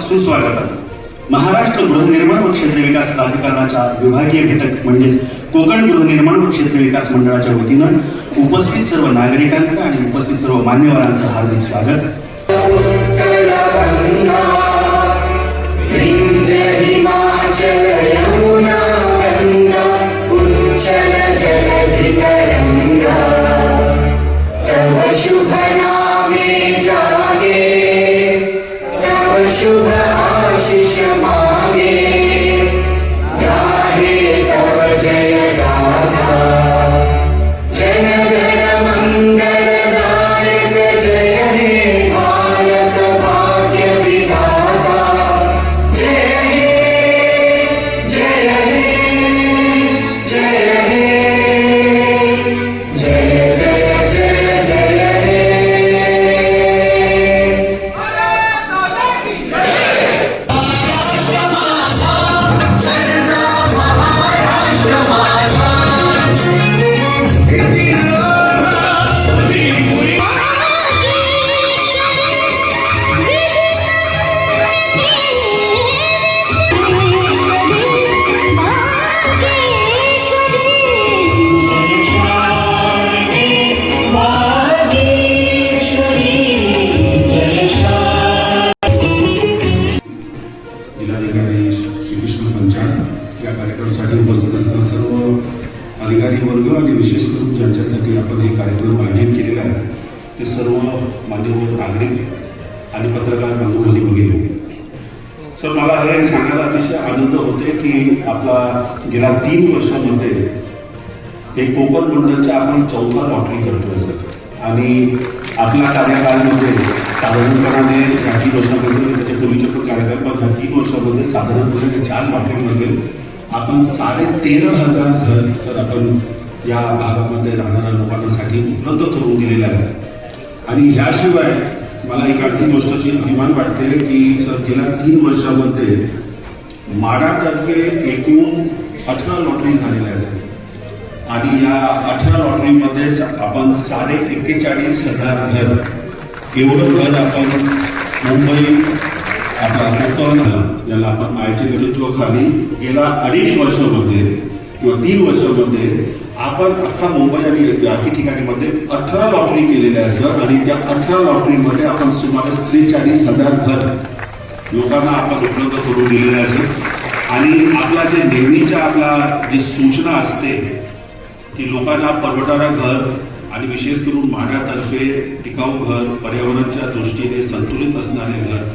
सुस्वागत महाराष्ट्र गृहनिर्माण व क्षेत्र विकास प्राधिकरणाच्या विभागीय घटक म्हणजेच कोकण गृहनिर्माण व क्षेत्र विकास मंडळाच्या वतीनं उपस्थित सर्व नागरिकांचं आणि उपस्थित सर्व मान्यवरांचं हार्दिक स्वागत. बांधव सर मला हे सांगायला अतिशय आनंद होते की आपला गेल्या तीन वर्षामध्ये हे कोकण मंडळच्या आपण चौथा लॉटरी करतोय सर. आणि आपल्या कार्यकाळामध्ये साधारणपणाने या तीन वर्षामध्ये त्याच्या पूर्वीचे पण कार्यकाळ पण ह्या तीन वर्षामध्ये साधारणपणे चार लॉटरीमध्ये आपण साडे तेरा हजार घर सर आपण या भागामध्ये राहणाऱ्या लोकांसाठी उपलब्ध करून दिलेलं आहे आणि ह्याशिवाय मला एक आणखी गोष्टाची अभिमान वाटते की सर गेल्या तीन वर्षामध्ये माडातर्फे एकूण अठरा लॉटरी झालेल्या आहेत. आणि या अठरा लॉटरीमध्ये आपण साडे एक्केचाळीस हजार घर. एवढं घर आपण मुंबई आपला कोकण ज्याला आपण आयच्या नेतृत्वाखाली गेल्या अडीच वर्षामध्ये किंवा तीन वर्षामध्ये आपण अख्खा मुंबई आणि बाकी ठिकाणीमध्ये अठरा लॉटरी केलेल्या आहे सर आणि त्या अठरा लॉटरीमध्ये आपण सुमारे त्रेचाळीस हजार घर लोकांना आपण उपलब्ध करून दिलेले आहे सर आणि आपला जे नेहमीच्या आपला जी सूचना असते ती लोकांना परवडणारा घर आणि विशेष करून माझ्यातर्फे टिकाऊ घर पर्यावरणाच्या दृष्टीने संतुलित असणारे घर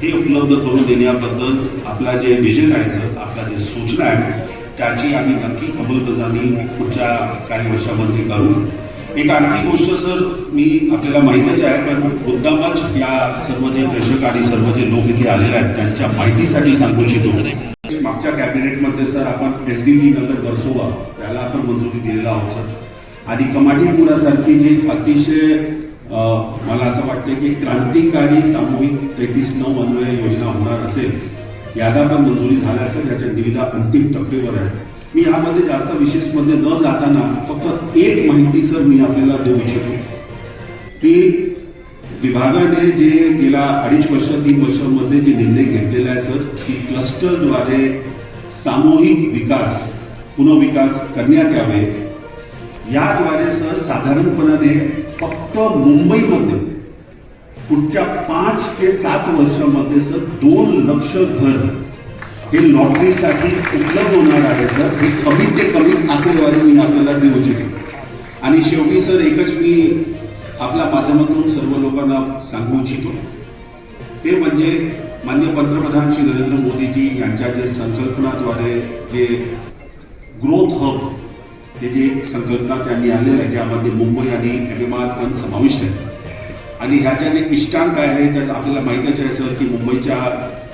हे उपलब्ध करून देण्याबद्दल आपला जे विजन आहे सर आपल्या जे सूचना आहे त्याची आम्ही नक्की अंमलबजावणी पुढच्या काही वर्षामध्ये करू. एक आणखी गोष्ट सर मी आपल्याला माहितीच आहे पण मुद्दामच या सर्व जे प्रेक्षक आणि सर्व जे लोक इथे आलेले आहेत त्यांच्या माहितीसाठी सांगू इच्छितो. मागच्या कॅबिनेटमध्ये सर आपण एस डी बी नगर वर्सोवा त्याला आपण मंजुरी दिलेला आहोत सर. आणि कमाटीपुरासारखी जे अतिशय मला असं वाटतं की क्रांतिकारी सामूहिक तेहतीस नऊ अन्वय योजना होणार असेल यादा पण मंजुरी झाल्या असेल याच्या निविदा अंतिम टप्पेवर आहे मी यामध्ये जास्त विशेषमध्ये न जाताना फक्त एक माहिती सर मी आपल्याला देऊ इच्छितो. की विभागाने जे गेल्या अडीच वर्ष तीन वर्षांमध्ये जे निर्णय घेतलेला आहे सर की क्लस्टरद्वारे सामूहिक विकास पुनर्विकास करण्यात यावे. याद्वारे सर साधारणपणाने फक्त मुंबईमध्ये पुढच्या पाच ते सात वर्षामध्ये सर दोन लक्ष घर हे लॉटरीसाठी उपलब्ध होणार आहे सर. हे कमीत ते कमी आकडेवारी मी आपल्याला देऊ इच्छितो. आणि शेवटी सर एकच मी आपल्या माध्यमातून सर्व लोकांना सांगू इच्छितो. ते म्हणजे मान्य पंतप्रधान श्री नरेंद्र मोदीजी यांच्या जे संकल्पनाद्वारे जे ग्रोथ हब हे जे संकल्पना त्यांनी आणलेलं आहे त्यामध्ये मुंबई आणि अहमदाबाद पण समाविष्ट आहे आणि ह्याच्या जे इष्टांक आहे तर आपल्याला माहितीच आहे सर की मुंबईच्या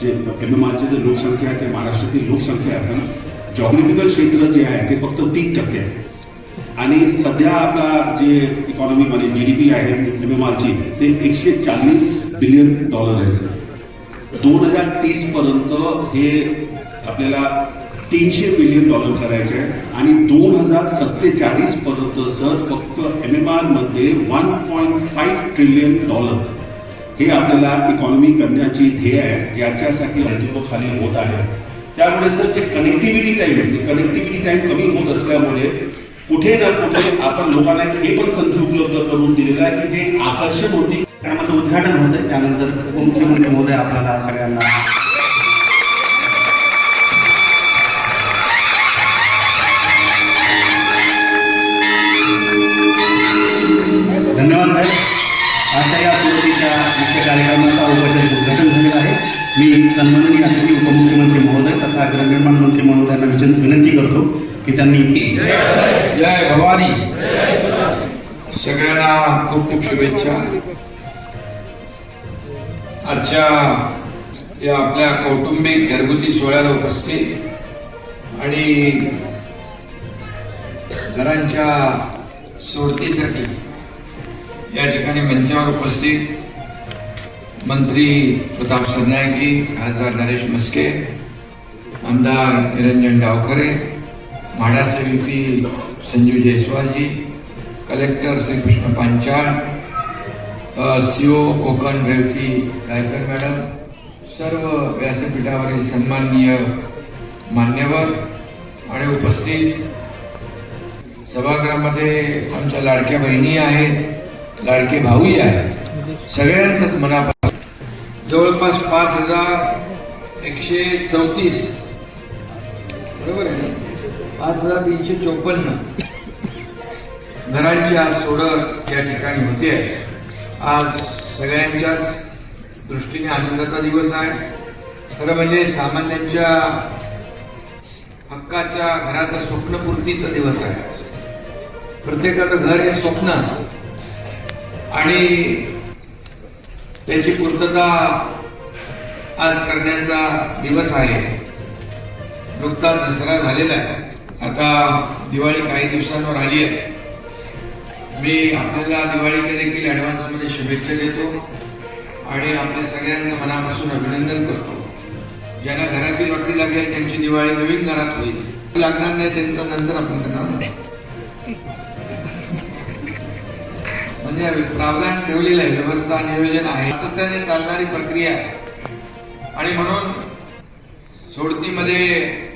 जे एम एम आरचे जे लोकसंख्या आहे ते महाराष्ट्रातील लोकसंख्या आहे पण जॉग्रफिकल क्षेत्र जे आहे ते फक्त तीन टक्के आहे. आणि सध्या आपला जे इकॉनॉमी म्हणजे जी डी पी आहे एम एम आरची ते एकशे चाळीस बिलियन डॉलर आहे सर. दोन हजार तीसपर्यंत हे आपल्याला तीनशे बिलियन डॉलर करायचे आहे. आणि दोन हजार सत्तेचाळीस पर्यंत सर फक्त एम एम आरमध्ये one point five trillion dollar हे आपल्याला इकॉनॉमी करण्याची ध्येय आहे ज्याच्यासाठी नेतृत्व खाली होत आहे. त्यामुळे सर जे कनेक्टिव्हिटी टाईम आहे ते कनेक्टिव्हिटी टाईम कमी होत असल्यामुळे कुठे ना कुठे आपण लोकांना हे पण संधी उपलब्ध करून दिलेलं आहे की जे आकर्षण होती. कार्यक्रमाचं उद्घाटन होत आहे त्यानंतर उपमुख्यमंत्री महोदय आपल्याला सगळ्यांना धन्यवाद साहेब. आजच्या या सुरुवातीच्या मुख्य कार्यक्रमाचा औपचारिक उद्घाटन झालेलं आहे. मी सन्माननीय अतिथी उपमुख्यमंत्री महोदय तथा गृहनिर्माण मंत्री महोदयांना विचन- विनंती करतो की त्यांनी जय भवानी. सगळ्यांना खूप खूप शुभेच्छा. आजच्या या आपल्या कौटुंबिक घरगुती सोहळ्याला उपस्थित आणि घरांच्या सोडतीसाठी या ठिकाणी मंचावर उपस्थित मंत्री प्रताप सरनायकी खासदार नरेश मस्के आमदार निरंजन डावखरे म्हाडाचे V P Sanju जयस्वालजी collector Shrikrishna Panchal C O Konkan Revati Raikar madam सर्व व्यासपीठावरील सन्माननीय मान्यवर आणि उपस्थित सभागृहामध्ये आमच्या लाडक्या बहिणी आहेत. लाडके भाऊही आहेत. सगळ्यांचंच मनापासून. जवळपास पाच हजार एकशे चौतीस. बरोबर आहे पाच हजार तीनशे चोपन्न. घरांची आज सोडत या ठिकाणी होते. आहे आज सगळ्यांच्याच दृष्टीने आनंदाचा दिवस आहे. खरं म्हणजे सामान्यांच्या हक्काच्या घराचा स्वप्नपूर्तीचा दिवस आहे. प्रत्येकाचं घर हे स्वप्न असतं. आणि त्याची पूर्तता आज करण्याचा दिवस आहे. नुकताच दसरा झालेला आहे. आता दिवाळी काही दिवसांवर आली आहे. मी आपल्याला दिवाळीच्या देखील ॲडव्हान्समध्ये शुभेच्छा देतो आणि आपल्या सगळ्यांचं मनापासून अभिनंदन करतो. ज्यांना घरातील लॉटरी लागेल त्यांची दिवाळी नवीन घरात होईल. लागणार नाही त्यांचं नंतर आपण करणार. नाही. म्हणजे प्रावधान ठेवलेलं आहे. व्यवस्था नियोजन आहे. सातत्याने चालणारी प्रक्रिया आहे. आणि म्हणून सोडतीमध्ये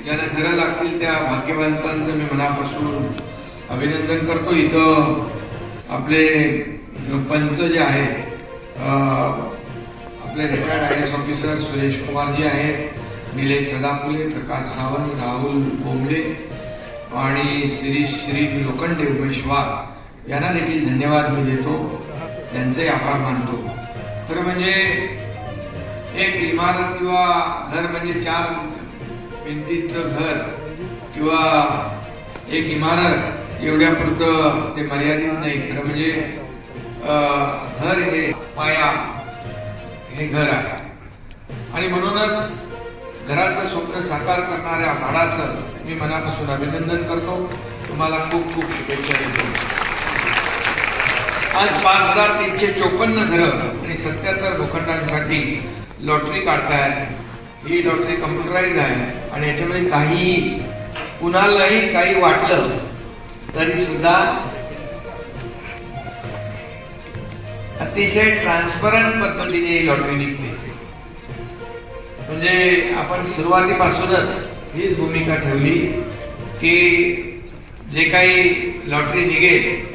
ज्यांना घरं लागतील त्या भाग्यवंतांचं मी मनापासून अभिनंदन करतो. इथं आपले पंच जे आहेत आपले retired I S officer Suresh कुमारजी आहेत निलेश सदापुले प्रकाश सावंत राहुल बोंबले आणि श्री श्री लोखंडे उमेश वाघ. यांना देखील धन्यवाद मी देतो. त्यांचे आभार मानतो. खरं म्हणजे एक इमारत किंवा घर म्हणजे चार भिंतीचं घर किंवा एक इमारत एवढ्यापुरतं ते मर्यादित नाही. खरं म्हणजे घर हे पाया हे घर आहे. आणि म्हणूनच घराचं स्वप्न साकार करणाऱ्या भाडाचं मी मनापासून अभिनंदन करतो. तुम्हाला खूप खूप शुभेच्छा देतो. आज पाच हजार तीनशे चोपन्न घरं आणि सत्याहत्तर भूखंडांसाठी लॉटरी काढतायत ही लॉटरी कम्प्युटराईज आहे. आणि याच्यामध्ये काही कुणालाही काही वाटलं तरी सुद्धा अतिशय ट्रान्सपरंट पद्धतीने ही लॉटरी निघते. म्हणजे आपण सुरुवातीपासूनच हीच भूमिका ठेवली की जे काही लॉटरी निघेल